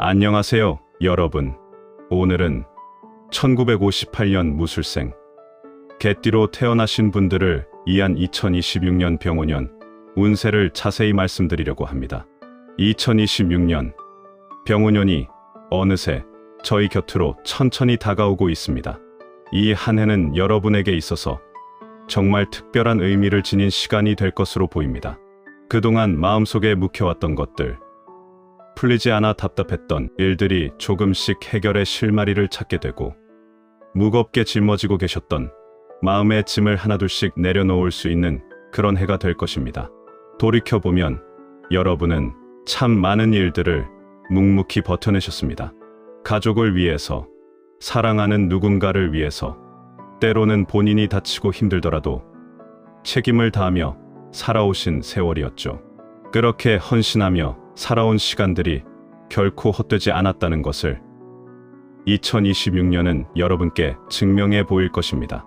안녕하세요, 여러분. 오늘은 1958년 무술생 개띠로 태어나신 분들을 이한 2026년 병오년 운세를 자세히 말씀드리려고 합니다. 2026년 병오년이 어느새 저희 곁으로 천천히 다가오고 있습니다. 이 한 해는 여러분에게 있어서 정말 특별한 의미를 지닌 시간이 될 것으로 보입니다. 그동안 마음속에 묵혀왔던 것들, 풀리지 않아 답답했던 일들이 조금씩 해결의 실마리를 찾게 되고 무겁게 짊어지고 계셨던 마음의 짐을 하나둘씩 내려놓을 수 있는 그런 해가 될 것입니다. 돌이켜보면 여러분은 참 많은 일들을 묵묵히 버텨내셨습니다. 가족을 위해서, 사랑하는 누군가를 위해서, 때로는 본인이 다치고 힘들더라도 책임을 다하며 살아오신 세월이었죠. 그렇게 헌신하며 살아온 시간들이 결코 헛되지 않았다는 것을 2026년은 여러분께 증명해 보일 것입니다.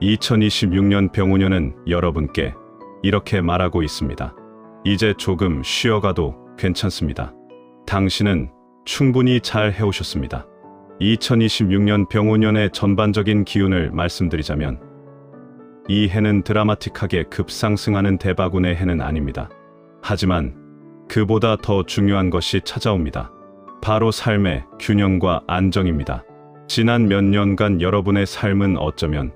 2026년 병우년은 여러분께 이렇게 말하고 있습니다. 이제 조금 쉬어가도 괜찮습니다. 당신은 충분히 잘 해오셨습니다. 2026년 병우년의 전반적인 기운을 말씀드리자면 이 해는 드라마틱하게 급상승하는 대바군의 해는 아닙니다. 하지만 그보다 더 중요한 것이 찾아옵니다. 바로 삶의 균형과 안정입니다. 지난 몇 년간 여러분의 삶은 어쩌면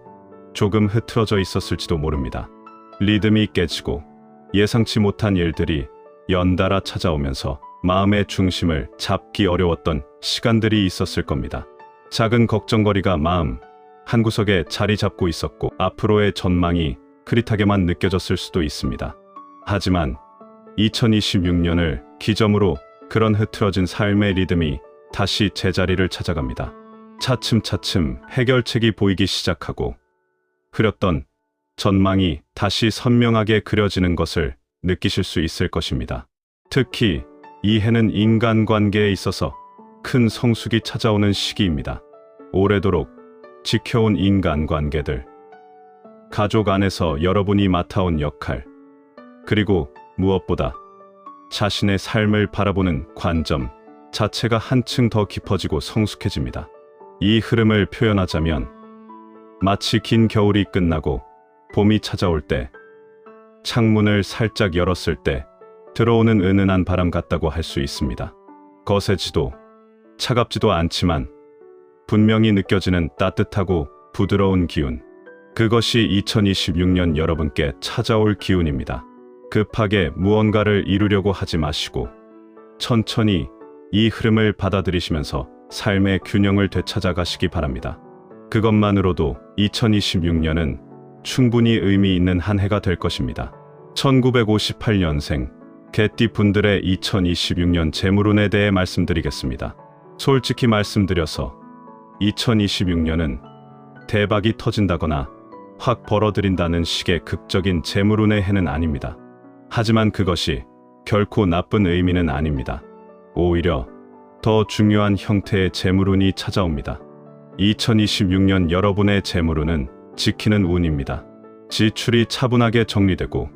조금 흐트러져 있었을지도 모릅니다. 리듬이 깨지고 예상치 못한 일들이 연달아 찾아오면서 마음의 중심을 잡기 어려웠던 시간들이 있었을 겁니다. 작은 걱정거리가 마음 한구석에 자리 잡고 있었고 앞으로의 전망이 흐릿하게만 느껴졌을 수도 있습니다. 하지만 2026년을 기점으로 그런 흐트러진 삶의 리듬이 다시 제자리를 찾아갑니다. 차츰차츰 해결책이 보이기 시작하고 흐렸던 전망이 다시 선명하게 그려지는 것을 느끼실 수 있을 것입니다. 특히 이 해는 인간관계에 있어서 큰 성숙이 찾아오는 시기입니다. 오래도록 지켜온 인간관계들, 가족 안에서 여러분이 맡아온 역할, 그리고 무엇보다 자신의 삶을 바라보는 관점 자체가 한층 더 깊어지고 성숙해집니다. 이 흐름을 표현하자면 마치 긴 겨울이 끝나고 봄이 찾아올 때 창문을 살짝 열었을 때 들어오는 은은한 바람 같다고 할 수 있습니다. 거세지도 차갑지도 않지만 분명히 느껴지는 따뜻하고 부드러운 기운. 그것이 2026년 여러분께 찾아올 기운입니다. 급하게 무언가를 이루려고 하지 마시고 천천히 이 흐름을 받아들이시면서 삶의 균형을 되찾아 가시기 바랍니다. 그것만으로도 2026년은 충분히 의미 있는 한 해가 될 것입니다. 1958년생 개띠 분들의 2026년 재물운에 대해 말씀드리겠습니다. 솔직히 말씀드려서 2026년은 대박이 터진다거나 확 벌어들인다는 식의 극적인 재물운의 해는 아닙니다. 하지만 그것이 결코 나쁜 의미는 아닙니다. 오히려 더 중요한 형태의 재물운이 찾아옵니다. 2026년 여러분의 재물운은 지키는 운입니다. 지출이 차분하게 정리되고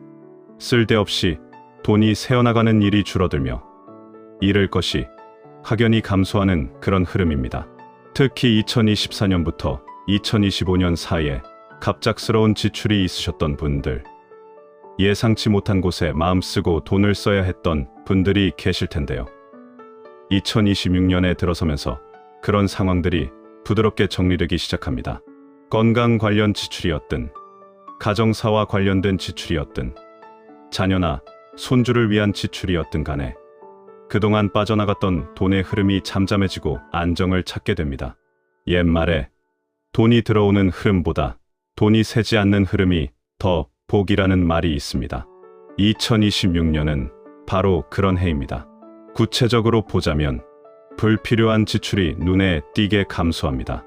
쓸데없이 돈이 새어나가는 일이 줄어들며 잃을 것이 확연히 감소하는 그런 흐름입니다. 특히 2024년부터 2025년 사이에 갑작스러운 지출이 있으셨던 분들, 예상치 못한 곳에 마음 쓰고 돈을 써야 했던 분들이 계실 텐데요. 2026년에 들어서면서 그런 상황들이 부드럽게 정리되기 시작합니다. 건강 관련 지출이었든, 가정사와 관련된 지출이었든, 자녀나 손주를 위한 지출이었든 간에 그동안 빠져나갔던 돈의 흐름이 잠잠해지고 안정을 찾게 됩니다. 옛말에 돈이 들어오는 흐름보다 돈이 새지 않는 흐름이 더 복이라는 말이 있습니다. 2026년은 바로 그런 해입니다. 구체적으로 보자면 불필요한 지출이 눈에 띄게 감소합니다.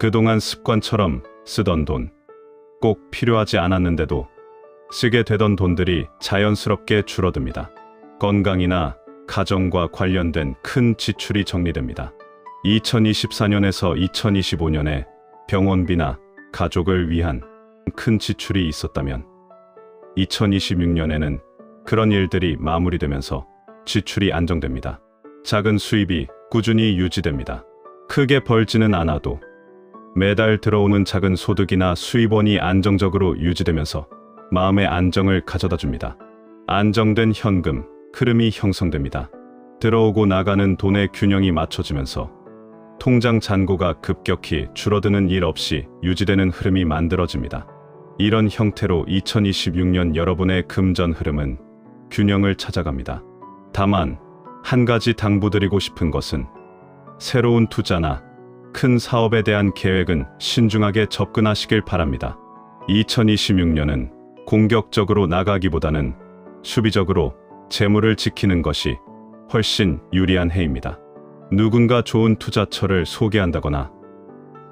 그동안 습관처럼 쓰던 돈, 꼭 필요하지 않았는데도 쓰게 되던 돈들이 자연스럽게 줄어듭니다. 건강이나 가정과 관련된 큰 지출이 정리됩니다. 2024년에서 2025년에 병원비나 가족을 위한 큰 지출이 있었다면 2026년에는 그런 일들이 마무리되면서 지출이 안정됩니다. 작은 수입이 꾸준히 유지됩니다. 크게 벌지는 않아도 매달 들어오는 작은 소득이나 수입원이 안정적으로 유지되면서 마음의 안정을 가져다 줍니다. 안정된 현금, 흐름이 형성됩니다. 들어오고 나가는 돈의 균형이 맞춰지면서 통장 잔고가 급격히 줄어드는 일 없이 유지되는 흐름이 만들어집니다. 이런 형태로 2026년 여러분의 금전 흐름은 균형을 찾아갑니다. 다만 한 가지 당부드리고 싶은 것은 새로운 투자나 큰 사업에 대한 계획은 신중하게 접근하시길 바랍니다. 2026년은 공격적으로 나가기보다는 수비적으로 재물을 지키는 것이 훨씬 유리한 해입니다. 누군가 좋은 투자처를 소개한다거나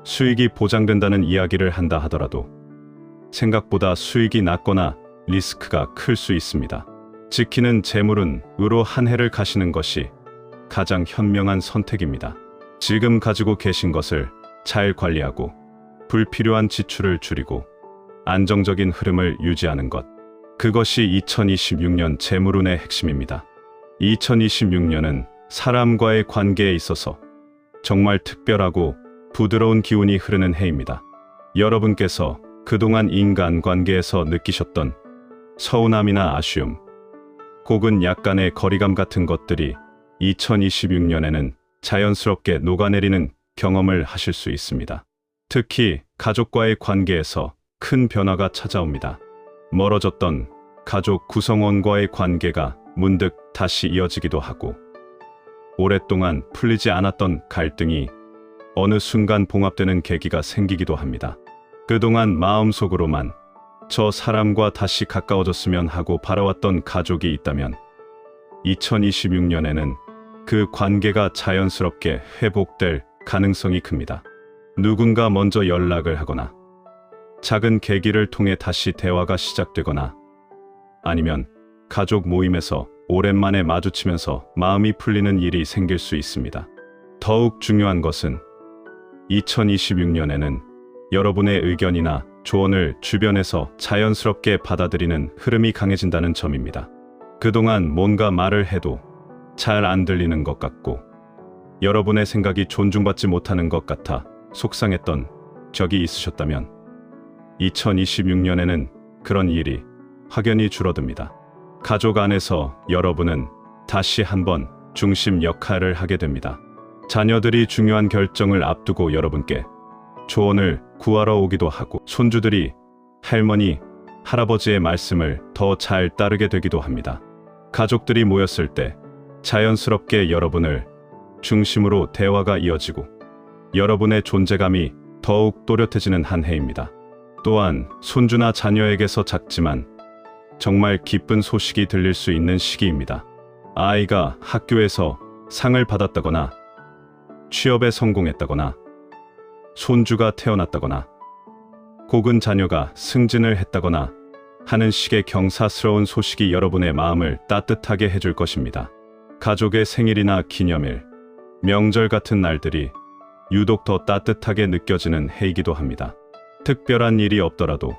수익이 보장된다는 이야기를 한다 하더라도 생각보다 수익이 낮거나 리스크가 클 수 있습니다. 지키는 재물은 으로 한 해를 가시는 것이 가장 현명한 선택입니다. 지금 가지고 계신 것을 잘 관리하고 불필요한 지출을 줄이고 안정적인 흐름을 유지하는 것. 그것이 2026년 재물운의 핵심입니다. 2026년은 사람과의 관계에 있어서 정말 특별하고 부드러운 기운이 흐르는 해입니다. 여러분께서 그동안 인간 관계에서 느끼셨던 서운함이나 아쉬움, 혹은 약간의 거리감 같은 것들이 2026년에는 자연스럽게 녹아내리는 경험을 하실 수 있습니다. 특히 가족과의 관계에서 큰 변화가 찾아옵니다. 멀어졌던 가족 구성원과의 관계가 문득 다시 이어지기도 하고 오랫동안 풀리지 않았던 갈등이 어느 순간 봉합되는 계기가 생기기도 합니다. 그동안 마음속으로만 저 사람과 다시 가까워졌으면 하고 바라왔던 가족이 있다면 2026년에는 그 관계가 자연스럽게 회복될 가능성이 큽니다. 누군가 먼저 연락을 하거나 작은 계기를 통해 다시 대화가 시작되거나 아니면 가족 모임에서 오랜만에 마주치면서 마음이 풀리는 일이 생길 수 있습니다. 더욱 중요한 것은 2026년에는 여러분의 의견이나 조언을 주변에서 자연스럽게 받아들이는 흐름이 강해진다는 점입니다. 그동안 뭔가 말을 해도 잘 안 들리는 것 같고 여러분의 생각이 존중받지 못하는 것 같아 속상했던 적이 있으셨다면 2026년에는 그런 일이 확연히 줄어듭니다. 가족 안에서 여러분은 다시 한번 중심 역할을 하게 됩니다. 자녀들이 중요한 결정을 앞두고 여러분께 조언을 구하러 오기도 하고 손주들이 할머니, 할아버지의 말씀을 더 잘 따르게 되기도 합니다. 가족들이 모였을 때 자연스럽게 여러분을 중심으로 대화가 이어지고 여러분의 존재감이 더욱 또렷해지는 한 해입니다. 또한 손주나 자녀에게서 작지만 정말 기쁜 소식이 들릴 수 있는 시기입니다. 아이가 학교에서 상을 받았다거나 취업에 성공했다거나 손주가 태어났다거나 혹은 자녀가 승진을 했다거나 하는 식의 경사스러운 소식이 여러분의 마음을 따뜻하게 해줄 것입니다. 가족의 생일이나 기념일, 명절 같은 날들이 유독 더 따뜻하게 느껴지는 해이기도 합니다. 특별한 일이 없더라도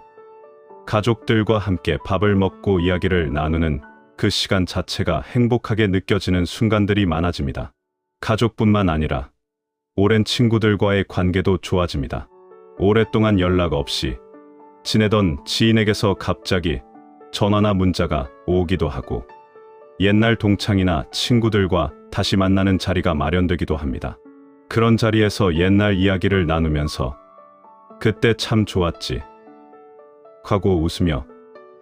가족들과 함께 밥을 먹고 이야기를 나누는 그 시간 자체가 행복하게 느껴지는 순간들이 많아집니다. 가족뿐만 아니라 오랜 친구들과의 관계도 좋아집니다. 오랫동안 연락 없이 지내던 지인에게서 갑자기 전화나 문자가 오기도 하고 옛날 동창이나 친구들과 다시 만나는 자리가 마련되기도 합니다. 그런 자리에서 옛날 이야기를 나누면서 그때 참 좋았지. 하고 웃으며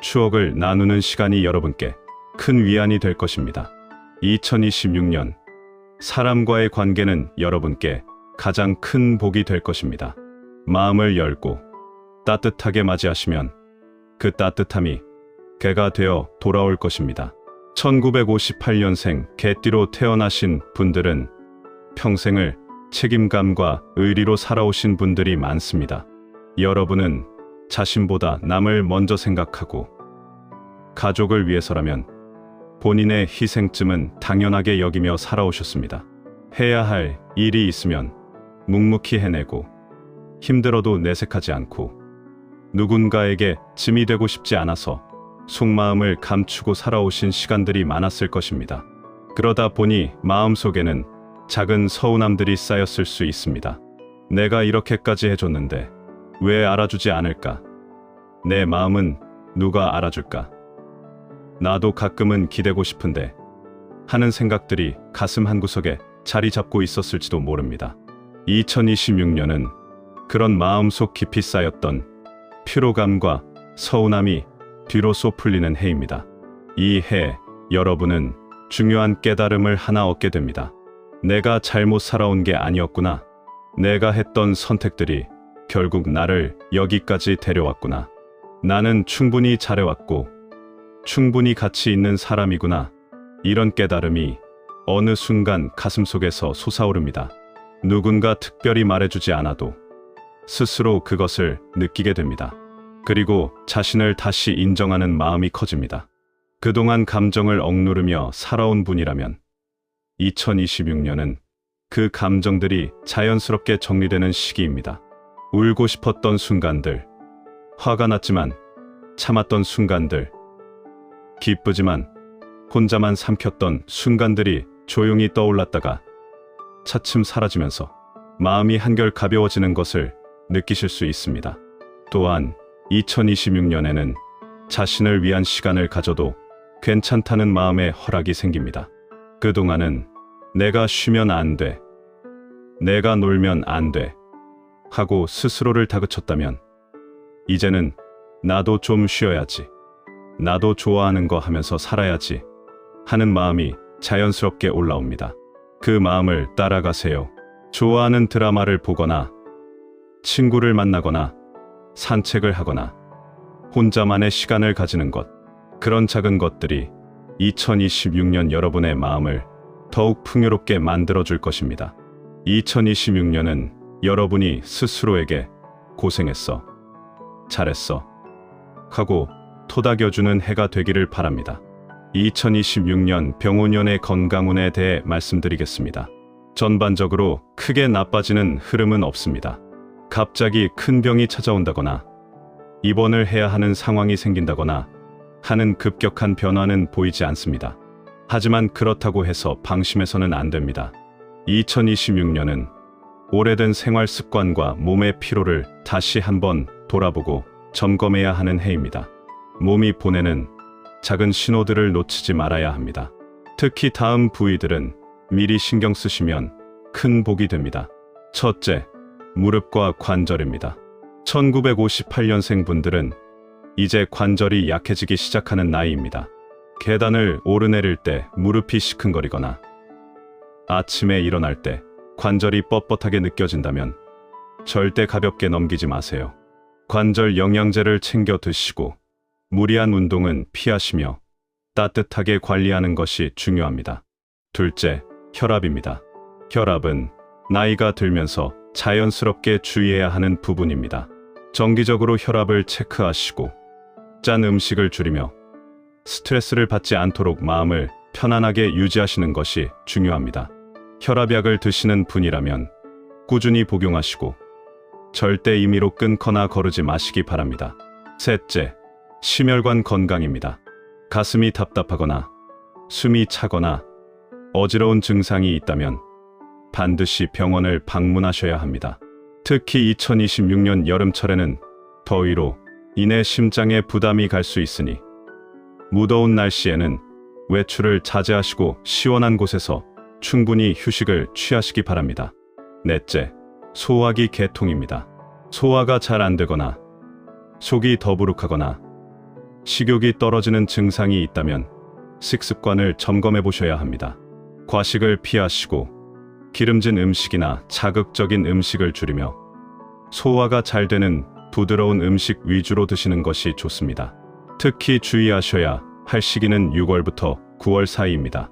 추억을 나누는 시간이 여러분께 큰 위안이 될 것입니다. 2026년 사람과의 관계는 여러분께 가장 큰 복이 될 것입니다. 마음을 열고 따뜻하게 맞이하시면 그 따뜻함이 개가 되어 돌아올 것입니다. 1958년생 개띠로 태어나신 분들은 평생을 책임감과 의리로 살아오신 분들이 많습니다. 여러분은 자신보다 남을 먼저 생각하고 가족을 위해서라면 본인의 희생쯤은 당연하게 여기며 살아오셨습니다. 해야 할 일이 있으면 묵묵히 해내고 힘들어도 내색하지 않고 누군가에게 짐이 되고 싶지 않아서 속마음을 감추고 살아오신 시간들이 많았을 것입니다. 그러다 보니 마음속에는 작은 서운함들이 쌓였을 수 있습니다. 내가 이렇게까지 해줬는데 왜 알아주지 않을까? 내 마음은 누가 알아줄까? 나도 가끔은 기대고 싶은데 하는 생각들이 가슴 한구석에 자리 잡고 있었을지도 모릅니다. 2026년은 그런 마음속 깊이 쌓였던 피로감과 서운함이 비로소 풀리는 해입니다. 이 해 여러분은 중요한 깨달음을 하나 얻게 됩니다. 내가 잘못 살아온 게 아니었구나. 내가 했던 선택들이 결국 나를 여기까지 데려왔구나. 나는 충분히 잘해왔고 충분히 가치 있는 사람이구나. 이런 깨달음이 어느 순간 가슴속에서 솟아오릅니다. 누군가 특별히 말해주지 않아도 스스로 그것을 느끼게 됩니다. 그리고 자신을 다시 인정하는 마음이 커집니다. 그동안 감정을 억누르며 살아온 분이라면 2026년은 그 감정들이 자연스럽게 정리되는 시기입니다. 울고 싶었던 순간들, 화가 났지만 참았던 순간들, 기쁘지만 혼자만 삼켰던 순간들이 조용히 떠올랐다가 차츰 사라지면서 마음이 한결 가벼워지는 것을 느끼실 수 있습니다. 또한 2026년에는 자신을 위한 시간을 가져도 괜찮다는 마음의 허락이 생깁니다. 그동안은 내가 쉬면 안 돼. 내가 놀면 안 돼. 하고 스스로를 다그쳤다면 이제는 나도 좀 쉬어야지. 나도 좋아하는 거 하면서 살아야지. 하는 마음이 자연스럽게 올라옵니다. 그 마음을 따라가세요. 좋아하는 드라마를 보거나 친구를 만나거나 산책을 하거나 혼자만의 시간을 가지는 것. 그런 작은 것들이 2026년 여러분의 마음을 더욱 풍요롭게 만들어줄 것입니다. 2026년은 여러분이 스스로에게 고생했어. 잘했어. 하고 토닥여주는 해가 되기를 바랍니다. 2026년 병원연의 건강운에 대해 말씀드리겠습니다. 전반적으로 크게 나빠지는 흐름은 없습니다. 갑자기 큰 병이 찾아온다거나 입원을 해야 하는 상황이 생긴다거나 하는 급격한 변화는 보이지 않습니다. 하지만 그렇다고 해서 방심해서는 안 됩니다. 2026년은 오래된 생활 습관과 몸의 피로를 다시 한번 돌아보고 점검해야 하는 해입니다. 몸이 보내는 작은 신호들을 놓치지 말아야 합니다. 특히 다음 부위들은 미리 신경 쓰시면 큰 복이 됩니다. 첫째, 무릎과 관절입니다. 1958년생 분들은 이제 관절이 약해지기 시작하는 나이입니다. 계단을 오르내릴 때 무릎이 시큰거리거나 아침에 일어날 때 관절이 뻣뻣하게 느껴진다면 절대 가볍게 넘기지 마세요. 관절 영양제를 챙겨 드시고 무리한 운동은 피하시며 따뜻하게 관리하는 것이 중요합니다. 둘째, 혈압입니다. 혈압은 나이가 들면서 자연스럽게 주의해야 하는 부분입니다. 정기적으로 혈압을 체크하시고 짠 음식을 줄이며 스트레스를 받지 않도록 마음을 편안하게 유지하시는 것이 중요합니다. 혈압약을 드시는 분이라면 꾸준히 복용하시고 절대 임의로 끊거나 거르지 마시기 바랍니다. 셋째, 심혈관 건강입니다. 가슴이 답답하거나 숨이 차거나 어지러운 증상이 있다면 반드시 병원을 방문하셔야 합니다. 특히 2026년 여름철에는 더위로 인해 심장에 부담이 갈 수 있으니 무더운 날씨에는 외출을 자제하시고 시원한 곳에서 충분히 휴식을 취하시기 바랍니다. 넷째, 소화기 개통입니다. 소화가 잘 안 되거나 속이 더부룩하거나 식욕이 떨어지는 증상이 있다면 식습관을 점검해 보셔야 합니다. 과식을 피하시고 기름진 음식이나 자극적인 음식을 줄이며 소화가 잘 되는 부드러운 음식 위주로 드시는 것이 좋습니다. 특히 주의하셔야 할 시기는 6월부터 9월 사이입니다.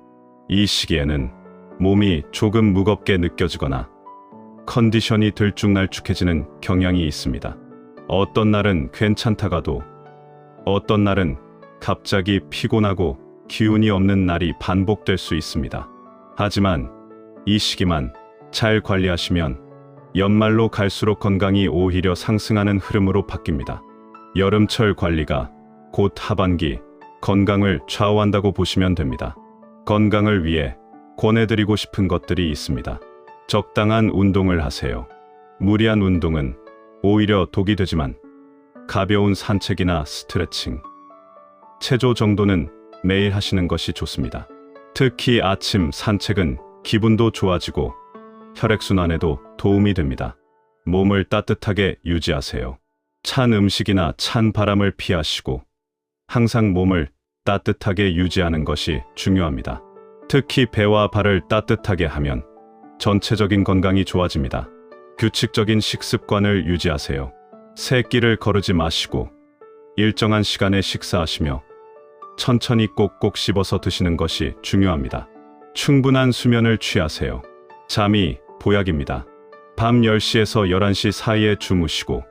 이 시기에는 몸이 조금 무겁게 느껴지거나 컨디션이 들쭉날쭉해지는 경향이 있습니다. 어떤 날은 괜찮다가도 어떤 날은 갑자기 피곤하고 기운이 없는 날이 반복될 수 있습니다. 하지만 이 시기만 잘 관리하시면 연말로 갈수록 건강이 오히려 상승하는 흐름으로 바뀝니다. 여름철 관리가 곧 하반기 건강을 좌우한다고 보시면 됩니다. 건강을 위해 권해드리고 싶은 것들이 있습니다. 적당한 운동을 하세요. 무리한 운동은 오히려 독이 되지만 가벼운 산책이나 스트레칭, 체조 정도는 매일 하시는 것이 좋습니다. 특히 아침 산책은 기분도 좋아지고 혈액순환에도 도움이 됩니다. 몸을 따뜻하게 유지하세요. 찬 음식이나 찬 바람을 피하시고 항상 몸을 따뜻하게 유지하는 것이 중요합니다. 특히 배와 발을 따뜻하게 하면 전체적인 건강이 좋아집니다. 규칙적인 식습관을 유지하세요. 새 끼를 거르지 마시고 일정한 시간에 식사하시며 천천히 꼭꼭 씹어서 드시는 것이 중요합니다. 충분한 수면을 취하세요. 잠이 보약입니다. 밤 10시에서 11시 사이에 주무시고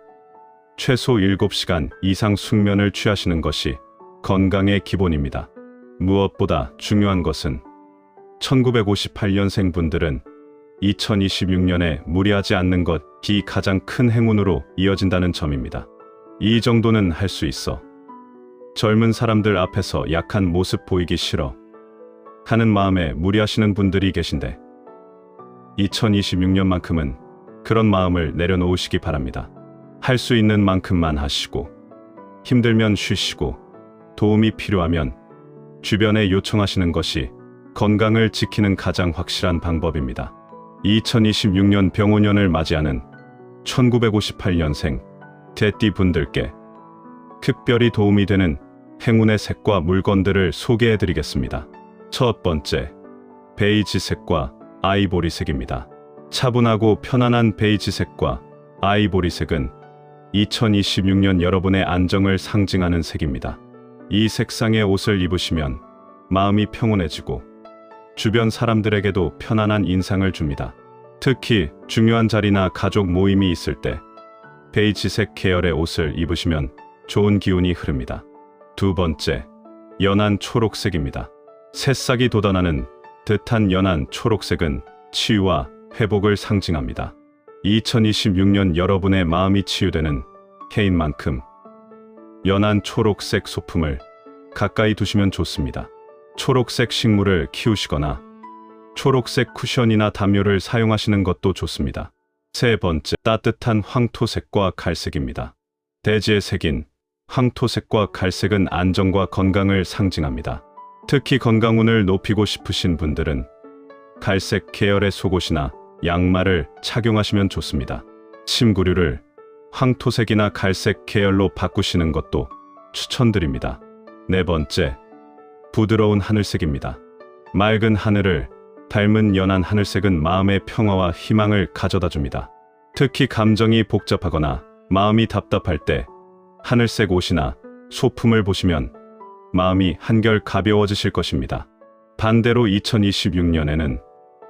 최소 7시간 이상 숙면을 취하시는 것이 건강의 기본입니다. 무엇보다 중요한 것은 1958년생 분들은 2026년에 무리하지 않는 것이 가장 큰 행운으로 이어진다는 점입니다. 이 정도는 할 수 있어. 젊은 사람들 앞에서 약한 모습 보이기 싫어. 하는 마음에 무리하시는 분들이 계신데 2026년만큼은 그런 마음을 내려놓으시기 바랍니다. 할 수 있는 만큼만 하시고 힘들면 쉬시고 도움이 필요하면 주변에 요청하시는 것이 건강을 지키는 가장 확실한 방법입니다. 2026년 병오년을 맞이하는 1958년생 대띠 분들께 특별히 도움이 되는 행운의 색과 물건들을 소개해 드리겠습니다. 첫 번째, 베이지색과 아이보리색입니다. 차분하고 편안한 베이지색과 아이보리색은 2026년 여러분의 안정을 상징하는 색입니다. 이 색상의 옷을 입으시면 마음이 평온해지고 주변 사람들에게도 편안한 인상을 줍니다. 특히 중요한 자리나 가족 모임이 있을 때 베이지색 계열의 옷을 입으시면 좋은 기운이 흐릅니다. 두 번째, 연한 초록색입니다. 새싹이 돋아나는 듯한 연한 초록색은 치유와 회복을 상징합니다. 2026년 여러분의 마음이 치유되는 해인 만큼 연한 초록색 소품을 가까이 두시면 좋습니다. 초록색 식물을 키우시거나 초록색 쿠션이나 담요를 사용하시는 것도 좋습니다. 세 번째, 따뜻한 황토색과 갈색입니다. 대지의 색인 황토색과 갈색은 안정과 건강을 상징합니다. 특히 건강운을 높이고 싶으신 분들은 갈색 계열의 속옷이나 양말을 착용하시면 좋습니다. 침구류를 황토색이나 갈색 계열로 바꾸시는 것도 추천드립니다. 네 번째, 부드러운 하늘색입니다. 맑은 하늘을 닮은 연한 하늘색은 마음의 평화와 희망을 가져다 줍니다. 특히 감정이 복잡하거나 마음이 답답할 때 하늘색 옷이나 소품을 보시면 마음이 한결 가벼워지실 것입니다. 반대로 2026년에는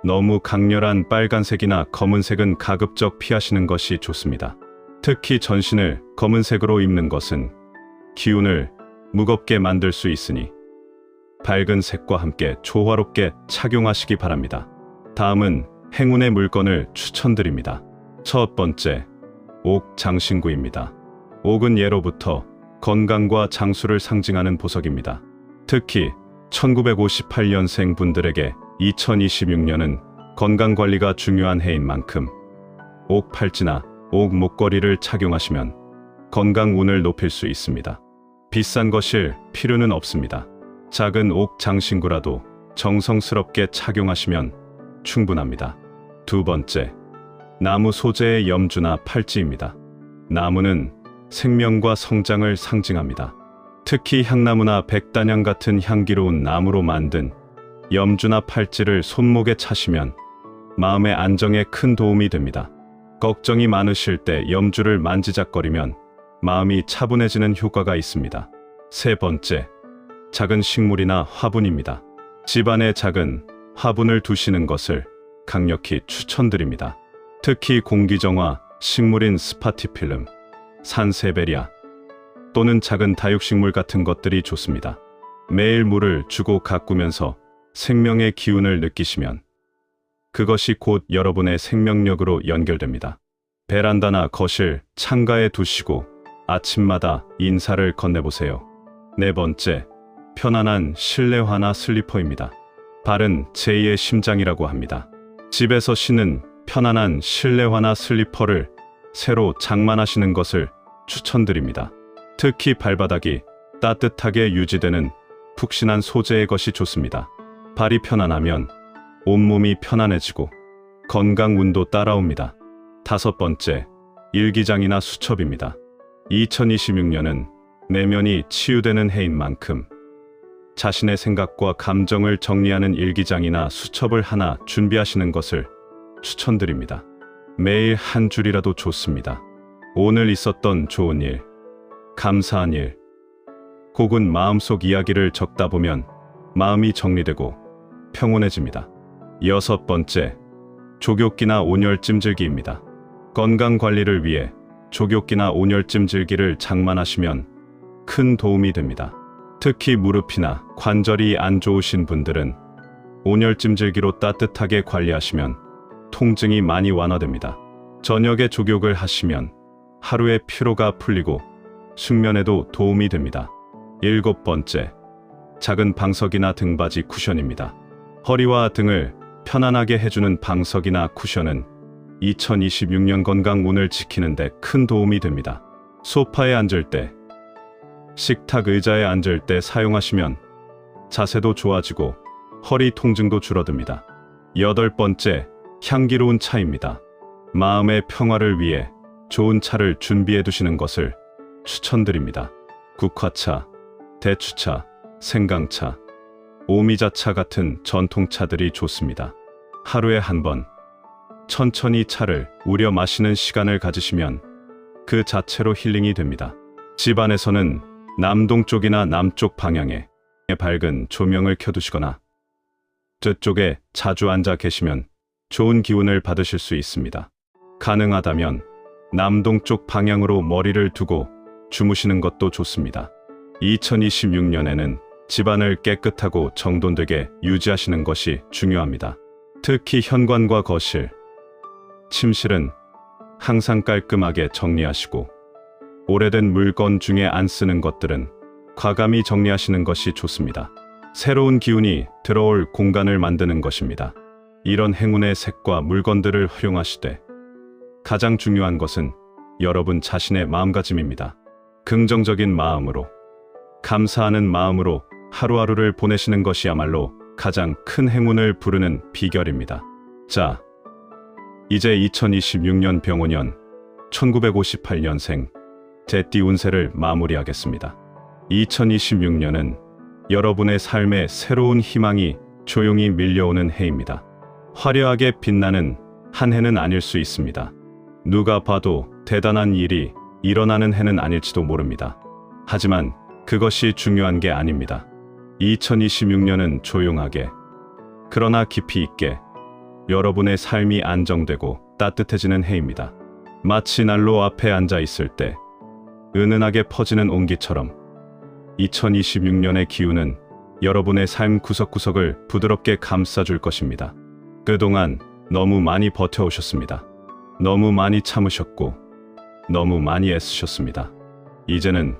너무 강렬한 빨간색이나 검은색은 가급적 피하시는 것이 좋습니다. 특히 전신을 검은색으로 입는 것은 기운을 무겁게 만들 수 있으니 밝은 색과 함께 조화롭게 착용하시기 바랍니다. 다음은 행운의 물건을 추천드립니다. 첫 번째, 옥 장신구입니다. 옥은 예로부터 건강과 장수를 상징하는 보석입니다. 특히 1958년생 분들에게 2026년은 건강 관리가 중요한 해인 만큼 옥 팔찌나 옥 목걸이를 착용하시면 건강 운을 높일 수 있습니다. 비싼 것일 필요는 없습니다. 작은 옥 장신구라도 정성스럽게 착용하시면 충분합니다. 두 번째, 나무 소재의 염주나 팔찌입니다. 나무는 생명과 성장을 상징합니다. 특히 향나무나 백단향 같은 향기로운 나무로 만든 염주나 팔찌를 손목에 차시면 마음의 안정에 큰 도움이 됩니다. 걱정이 많으실 때 염주를 만지작거리면 마음이 차분해지는 효과가 있습니다. 세 번째, 작은 식물이나 화분입니다. 집안에 작은 화분을 두시는 것을 강력히 추천드립니다. 특히 공기정화, 식물인 스파티필름, 산세베리아 또는 작은 다육식물 같은 것들이 좋습니다. 매일 물을 주고 가꾸면서 생명의 기운을 느끼시면 그것이 곧 여러분의 생명력으로 연결됩니다. 베란다나 거실, 창가에 두시고 아침마다 인사를 건네보세요. 네 번째, 편안한 실내화나 슬리퍼입니다. 발은 제2의 심장이라고 합니다. 집에서 신는 편안한 실내화나 슬리퍼를 새로 장만하시는 것을 추천드립니다. 특히 발바닥이 따뜻하게 유지되는 푹신한 소재의 것이 좋습니다. 발이 편안하면 온몸이 편안해지고 건강 운도 따라옵니다. 다섯 번째, 일기장이나 수첩입니다. 2026년은 내면이 치유되는 해인 만큼 자신의 생각과 감정을 정리하는 일기장이나 수첩을 하나 준비하시는 것을 추천드립니다. 매일 한 줄이라도 좋습니다. 오늘 있었던 좋은 일, 감사한 일, 혹은 마음속 이야기를 적다 보면 마음이 정리되고 평온해집니다. 여섯 번째, 족욕기나 온열 찜질기입니다. 건강 관리를 위해 족욕기나 온열 찜질기를 장만하시면 큰 도움이 됩니다. 특히 무릎이나 관절이 안 좋으신 분들은 온열 찜질기로 따뜻하게 관리하시면 통증이 많이 완화됩니다. 저녁에 족욕을 하시면 하루의 피로가 풀리고 숙면에도 도움이 됩니다. 일곱 번째, 작은 방석이나 등받이 쿠션입니다. 허리와 등을 편안하게 해주는 방석이나 쿠션은 2026년 건강 운을 지키는 데 큰 도움이 됩니다. 소파에 앉을 때, 식탁 의자에 앉을 때 사용하시면 자세도 좋아지고 허리 통증도 줄어듭니다. 여덟 번째, 향기로운 차입니다. 마음의 평화를 위해 좋은 차를 준비해 두시는 것을 추천드립니다. 국화차, 대추차, 생강차, 오미자차 같은 전통차들이 좋습니다. 하루에 한 번 천천히 차를 우려 마시는 시간을 가지시면 그 자체로 힐링이 됩니다. 집안에서는 남동쪽이나 남쪽 방향에 밝은 조명을 켜두시거나 저쪽에 자주 앉아 계시면 좋은 기운을 받으실 수 있습니다. 가능하다면 남동쪽 방향으로 머리를 두고 주무시는 것도 좋습니다. 2026년에는 집안을 깨끗하고 정돈되게 유지하시는 것이 중요합니다. 특히 현관과 거실, 침실은 항상 깔끔하게 정리하시고 오래된 물건 중에 안 쓰는 것들은 과감히 정리하시는 것이 좋습니다. 새로운 기운이 들어올 공간을 만드는 것입니다. 이런 행운의 색과 물건들을 활용하시되 가장 중요한 것은 여러분 자신의 마음가짐입니다. 긍정적인 마음으로 감사하는 마음으로 하루하루를 보내시는 것이야말로 가장 큰 행운을 부르는 비결입니다. 자, 이제 2026년 병원년 1958년생 제띠 운세를 마무리하겠습니다. 2026년은 여러분의 삶에 새로운 희망이 조용히 밀려오는 해입니다. 화려하게 빛나는 한 해는 아닐 수 있습니다. 누가 봐도 대단한 일이 일어나는 해는 아닐지도 모릅니다. 하지만 그것이 중요한 게 아닙니다. 2026년은 조용하게, 그러나 깊이 있게 여러분의 삶이 안정되고 따뜻해지는 해입니다. 마치 난로 앞에 앉아 있을 때 은은하게 퍼지는 온기처럼 2026년의 기운은 여러분의 삶 구석구석을 부드럽게 감싸줄 것입니다. 그동안 너무 많이 버텨오셨습니다. 너무 많이 참으셨고, 너무 많이 애쓰셨습니다. 이제는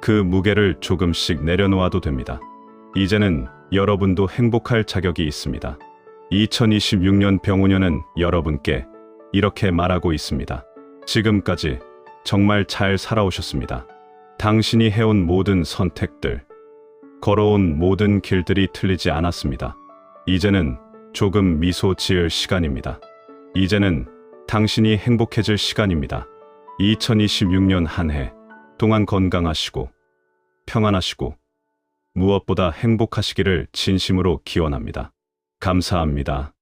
그 무게를 조금씩 내려놓아도 됩니다. 이제는 여러분도 행복할 자격이 있습니다. 2026년 병우년은 여러분께 이렇게 말하고 있습니다. 지금까지 정말 잘 살아오셨습니다. 당신이 해온 모든 선택들, 걸어온 모든 길들이 틀리지 않았습니다. 이제는 조금 미소 지을 시간입니다. 이제는 당신이 행복해질 시간입니다. 2026년 한 해 동안 건강하시고 평안하시고 무엇보다 행복하시기를 진심으로 기원합니다. 감사합니다.